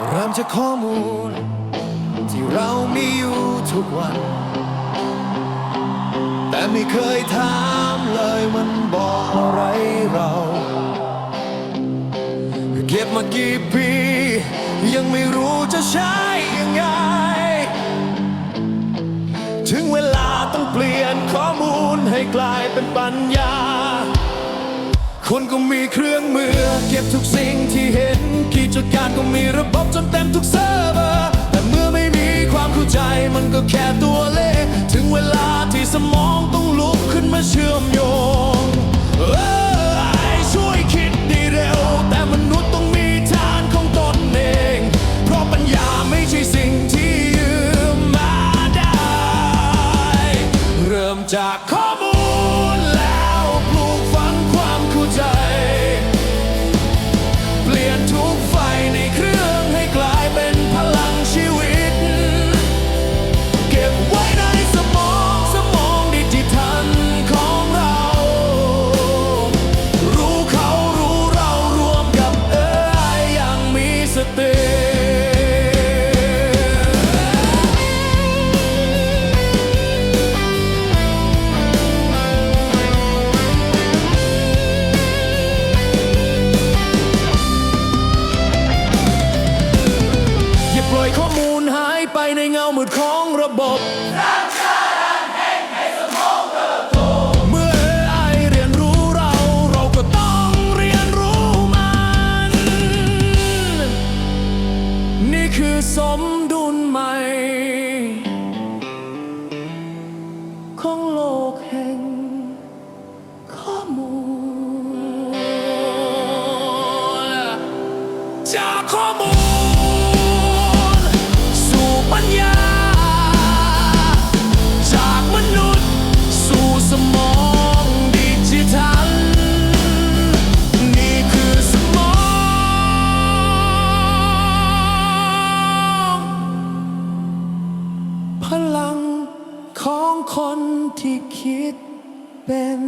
เริ่มจากข้อมูล ที่เรามีอยู่ทุกวัน แต่ไม่เคยถามเลยมันบอกอะไรเราเก็บมากี่ปี ยังไม่รู้จะใช้ยังไง ถึงเวลาต้องเปลี่ยนข้อมูลให้กลายเป็นปัญญา คนก็มีเครื่องมือ เก็บทุกสิ่งที่เห็นกิจการก็มีระบบจนเต็มทุกเซิร์ฟเวอร์แต่เมื่อไม่มีความเข้าใจมันก็แค่ตัวเลข ถึงเวลาที่สมองต้องลุกขึ้นมาเชื่อมโยงเออไอช่วยคิดดีเร็ว แต่มนุษย์ต้องมีฐานของตนเอง เพราะปัญญาไม่ใช่สิ่งที่ยืมมาได้ เริ่มจากข้อ อยข้อมูลหายไปในเงามืดของระบบเมื่อ AI เรียนรู้เราเราก็ต้องเรียนรู้มันนี่คือสมดุลใหม่ ของโลกแห่งข้อมูล จากข้อมูล สมองดิจิทัล นี่คือสมอง พลังของคนที่คิดเป็น